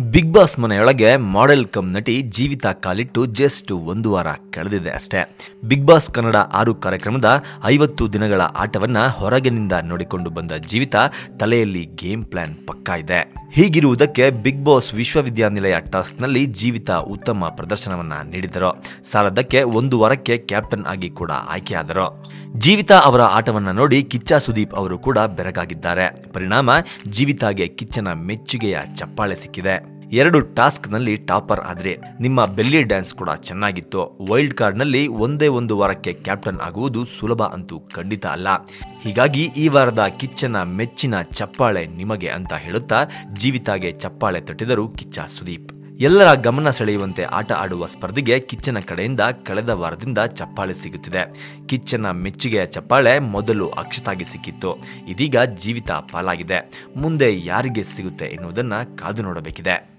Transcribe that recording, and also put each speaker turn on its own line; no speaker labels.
Big boss ಮನೆಯೊಳಗೆ model cum ನಟಿ Jeevitha ಕಾಲಿಟ್ಟು just ಒಂದು ವಾರ ಕಳೆದಿದೆ ಅಷ್ಟೇ. ಬಿಗ್ ಬಾಸ್ ಕನ್ನಡ ಆರು ಕಾರ್ಯಕ್ರಮದ ಐವತ್ತು ದಿನಗಳ ಆಟವನ್ನ ಹೊರಗಿನಿಂದ ನೋಡಿಕೊಂಡು ಬಂದ ಜೀವಿತಾ ತಲೆಯಲ್ಲಿ ಗೇಮ್ ಪ್ಲಾನ್ ಪಕ್ಕಾ ಇದೆ. ಹೀಗಿರುವುದಕ್ಕೆ ಬಿಗ್ ಬಾಸ್ ವಿಶ್ವವಿದ್ಯಾನಿಲಯ ಟಾಸ್ಕ್ನಲ್ಲಿ ಜೀವಿತಾ ಉತ್ತಮ ಪ್ರದರ್ಶನವನ್ನ ನೀಡಿದರು. ಸಾಲದಕ್ಕೆ ಒಂದು ವಾರಕ್ಕೆ ಕ್ಯಾಪ್ಟನ್ ಆಗಿ ಕೂಡ ಆಯ್ಕೆಯಾದರು. ಜೀವಿತಾ ಅವರ ಆಟವನ್ನ ನೋಡಿ ಕಿಚ್ಚ ಸುದೀಪ್ ಅವರು ಕೂಡ ಬೆರಗಾಗಿದ್ದಾರೆ. ಪರಿಣಾಮ ಜೀವಿತಾಗೆ ಕಿಚ್ಚನ ಮೆಚ್ಚುಗೆಯ ಚಪ್ಪಾಳೆ ಸಿಕ್ಕಿದೆ. ಎರಡು ಟಾಸ್ಕ್ನಲ್ಲಿ ಟಾಪರ್ ಆದ್ರೆ ನಿಮ್ಮ ಬೆಲ್ಲಿ ಡ್ಯಾನ್ಸ್ ಕೂಡ ಚೆನ್ನಾಗಿತ್ತು. ವೈಲ್ಡ್ ಕಾರ್ಡ್ನಲ್ಲಿ ಒಂದೇ ಒಂದು ವಾರಕ್ಕೆ ಕ್ಯಾಪ್ಟನ್ ಆಗುವುದು ಸುಲಭ ಅಂತೂ ಖಂಡಿತ ಅಲ್ಲ. ಹೀಗಾಗಿ ಈ ವಾರದ ಕಿಚ್ಚನ ಮೆಚ್ಚಿನ ಚಪ್ಪಾಳೆ ನಿಮಗೆ ಅಂತ ಹೇಳುತ್ತಾ ಜೀವಿತಾಗೆ ಚಪ್ಪಾಳೆ ತಟ್ಟಿದರು ಕಿಚ್ಚ ಸುದೀಪ್. ಎಲ್ಲರ ಗಮನ ಸೆಳೆಯುವಂತೆ ಆಟ ಆಡುವ ಸ್ಪರ್ಧೆಗೆ ಕಿಚ್ಚನ ಕಡೆಯಿಂದ ಕಳೆದ ವಾರದಿಂದ ಚಪ್ಪಾಳೆ ಸಿಗುತ್ತಿದೆ. ಕಿಚ್ಚನ ಮೆಚ್ಚುಗೆಯ ಚಪ್ಪಾಳೆ ಮೊದಲು ಅಕ್ಷತಾಗಿ ಸಿಕ್ಕಿತ್ತು. ಇದೀಗ ಜೀವಿತ ಪಾಲಾಗಿದೆ. ಮುಂದೆ ಯಾರಿಗೆ ಸಿಗುತ್ತೆ ಎನ್ನುವುದನ್ನು ಕಾದು ನೋಡಬೇಕಿದೆ.